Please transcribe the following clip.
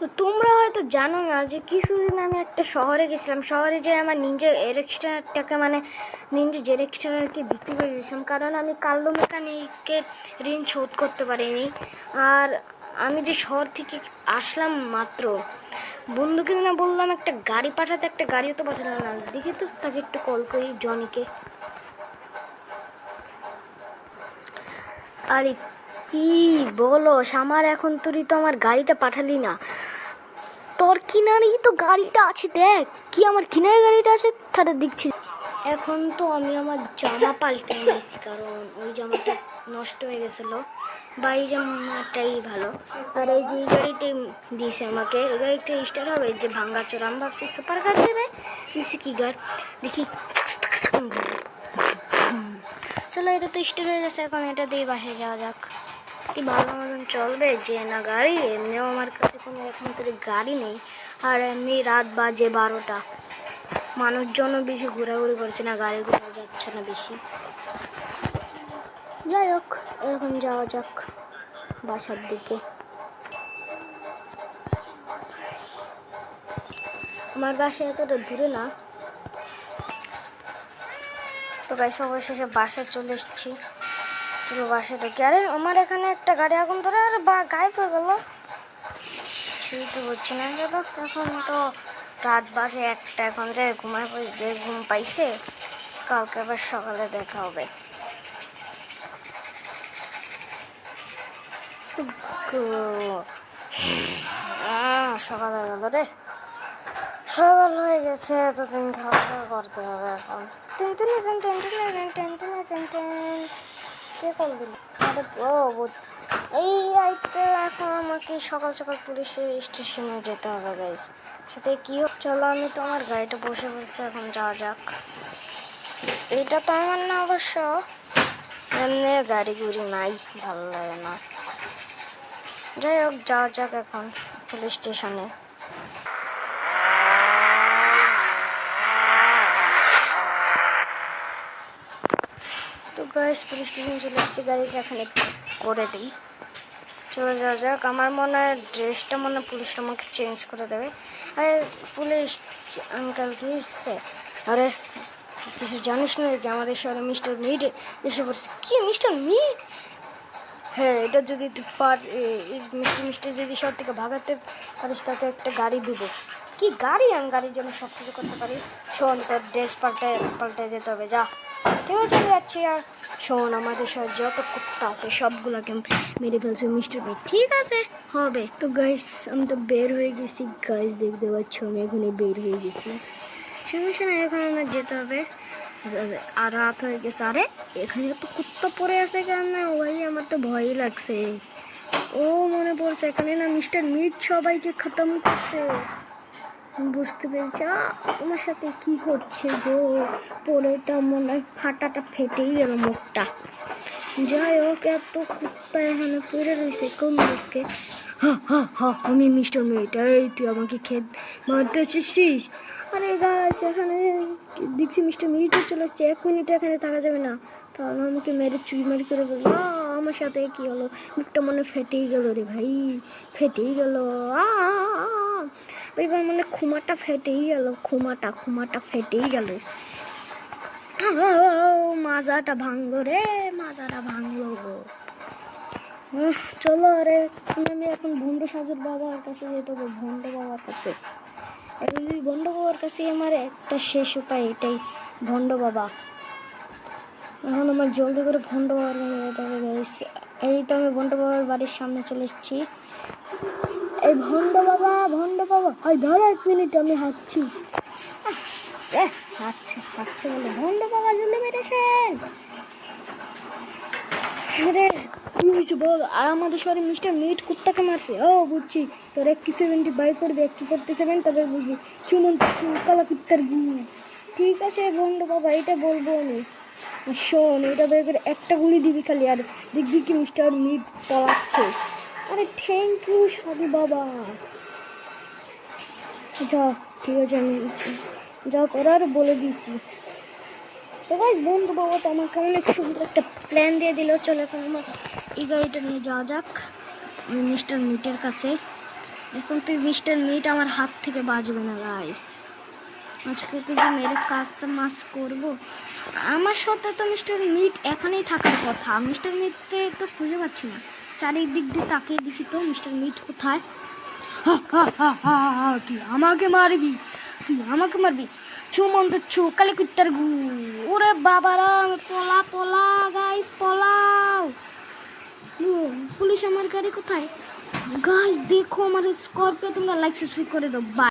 তো তোমরা হয়তো জানো না যে কিছুদিন আমি একটা শহরে গেছিলাম। শহরে যে আমার নিনজা এরেক্সটারটাকে মানে নিনজা জেরেক্সটারকে বিক্রি করে দিয়েছিলাম। কারণ আমি কার্লো মেকানিককে ঋণ শোধ করতে পারিনি। আর আমি যে শহর থেকে আসলাম মাত্র, বন্ধুকে না বললাম একটা গাড়ি পাঠাতে, একটা গাড়িও তো পাঠালো না। দেখি তো তাকে একটু কল করি জনিকে। আরে কি বলো আমার এখন তুই তো আমার গাড়িটা পাঠালি না। তোর কিনারেই তো গাড়িটা আছে, দেখ। কি আমার কিনারে গাড়িটা আছে তাহলে দেখছি। এখন তো আমি আমার জামা পাল্টে নিয়েছি, কারণ ওই জামাটা নষ্ট হয়ে গেছিল। বা এই জামাটাই ভালো। আর এই যে এই গাড়িটাই দিয়েছে আমাকে, এই গাড়িটা স্টার্ট হবে যে ভাঙ্গা চোর, আমি ভাবছি সুপার গাড়ি দেবে? দিয়েছে কি গাড়ি? দেখি। চলো, এটা তো স্টার্ট হয়ে গেছে, এখন এটা দিয়ে বাসে যাওয়া যাক। কি ভালো মতন চলবে, যে না গাড়ি, এমনিও আমার কাছে কোনো এখন থেকে গাড়ি নেই। আর এমনি রাত বাজে বারোটা। মানুষজনও বেশি ঘোরাঘুরি করছে না, গাড়ি ঘোরা যাচ্ছে না বেশি। যাই হোক, এখন যাওয়া যাক বাসার দিকে। আমার বাসা এতটা দূরে না। তো গাইস অবশেষে বাসায় চলে এসেছি। চলো বাসে ঢুকি আরে, আমার এখানে একটা গাড়ি আগুন ধরে, আর বা, গায়েব হয়ে গেল। কিছুই তো বুঝছি না। চলো এখন তো রাত বাজে একটা, এখন যে ঘুমায় যে ঘুম পাইছে, কালকে আবার সকালে দেখা হবে। সকাল হয়ে গেল রে। সকাল হয়ে গেছে, এতদিন খাওয়া দাওয়া করতে হবে এখন। Ten ten ten ten ten ten ten ten ten. ও এই রাইতে এখন আমাকে সকাল সকাল পুলিশের স্টেশনে যেতে হবে গাইস সাথে কি চলো আমি তো আমার গাড়িটা বসে বসে এখন যাওয়া যাক। এটা তো আমার না অবশ্য এমনি গাড়ি গুড়ি নাই, ভালো লাগে না। যাই হোক, যাওয়া যাক এখন পুলিশ স্টেশনে। গাইস পুলিশ স্টেশন চলে এসেছি গাড়িটা এখানে করে দিই চলে যাওয়া যাক। আমার মনে হয় ড্রেসটা মনে হয় পুলিশ আমাকে চেঞ্জ করে দেবে। আরে পুলিশ আঙ্কাল কি এসছে আরে, কিছু জানিস না কি? আমাদের শহরে মিস্টার মিট এসে পড়ছে। কি মিস্টার মিট হ্যাঁ এটা যদি তুই পার মিষ্টি মিষ্টি যদি শহর থেকে ভাগাতে পারিস তাকে একটা গাড়ি দিব। কি গাড়ি? আমি গাড়ির জন্য সব কিছু করতে পারি। শোন, তোর ড্রেস পাল্টায় পাল্টে যেতে হবে। যা। যাচ্ছি আর শোন, আমাদের শহর যত কুত্তা আছে, সবগুলোকে মেরে ফেলছে মিস্টার ভাই ঠিক আছে, হবে। তো গাইস আমি তো বের হয়ে গেছি। গাইস দেখতে পাচ্ছ, আমি বের হয়ে গেছি। সমস্যা না এখন আমার যেতে হবে। আর রাত হয়ে গেছে। আরে, এখানে তো কুত্তা পড়ে আছে কেন? না ওই আমার তো ভয়ই লাগছে। ও মনে পড়ছে, এখানে না মিস্টার মিট সবাইকে খতম করছে। বুঝতে পেরেছি। আমার সাথে কি হচ্ছে গো? পড়েটা মনে হয় ফাটাটা ফেটেই গেল মুখটা। যাই হোক এত কুত্তা এখানে পড়ে রয়েছে কোন লোককে? হা আমি মিস্টার মেয়েটা এই তুই আমাকে খেত মারতে এসেছিস আরে গাছ এখানে দেখছি মিস্টার মিটও চলে যাচ্ছে এক মিনিট এখানে থাকা যাবে না। তাহলে আমাকে মেরে চুরি করে বলব আ, আমার সাথে কি হলো? মুখটা মনে ফেটেই গেল রে ভাই ফেটেই গেল। আ। এবার মানে খুমাটা ফেটেই গেল, খুমাটা খুমাটা ফেটেই গেল। মাজাটা ভাঙলো রে, মাজাটা ভাঙলো। চলো আরে আমি এখন ভণ্ড সাজুর বাবার কাছে যেতে হবে, ভণ্ড বাবার কাছে। এখন ভণ্ড বাবার কাছে আমার একটা শেষ উপায়, এটাই, ভণ্ড বাবা। এখন আমার জলদি করে ভণ্ড বাবার কাছে যেতে হবে এই তো আমি ভণ্ড বাবার বাড়ির সামনে চলে এসেছি। এই ভণ্ড বাবা ভণ্ড বাবা। ওই ধরো এক মিনিট, আমি হাঁটছি। হাঁটছে হাঁটছে বলে ভণ্ড বাবা জন্য মেরেছেন আরে, কি হয়েছে বল? আর আমাদের শহরে মিস্টার মিট কুত্তাকে মারছে। ও, বুঝছি। তোর একটি সেভেন্টি বাই করবে, একটি ফোর্টি সেভেন তবে বুঝবি। চুমন কালা কুত্তার গু ঠিক আছে বন্ধু বাবা, এটা বলব আমি। শোন, এটা বের করে একটা গুলি দিবি খালি, আর দেখবি কি মিস্টার মিট পালাচ্ছে আরে থ্যাংক ইউ সাধু বাবা। যা, ঠিক আছে, আমি যা করার বলে দিয়েছি। তো গাইস বন্ধু বাবা তো আমাকে অনেক সুন্দর একটা প্ল্যান দিয়ে দিল। চলে এখন আমার এই গাড়িটা নিয়ে যাওয়া যাক। মিস্টার মিটের কাছে। এখন তুই মিস্টার মিট আমার হাত থেকে বাজবে না গাইস আজকে যে মেরে কাজ মাস করব। আমার সাথে তো মিস্টার মিট এখানেই থাকার কথা। মিস্টার মিটকে তো খুঁজে পাচ্ছি না। চারিদিক দিয়ে তাকিয়ে দিছি তো মিস্টার মিট কোথায়? তুই আমাকে মারবি, তুই আমাকে মারবি। ছু মন্ত ছু, কালে কুত্তার গু। ওরে বাবারা পলা পলা গাইস পলাও। পুলিশ আমার গাড়ি কোথায়? গাছ দেখো আমার স্করপিও তোমরা লাইক সাবস্ক্রাইব করে দাও। বাই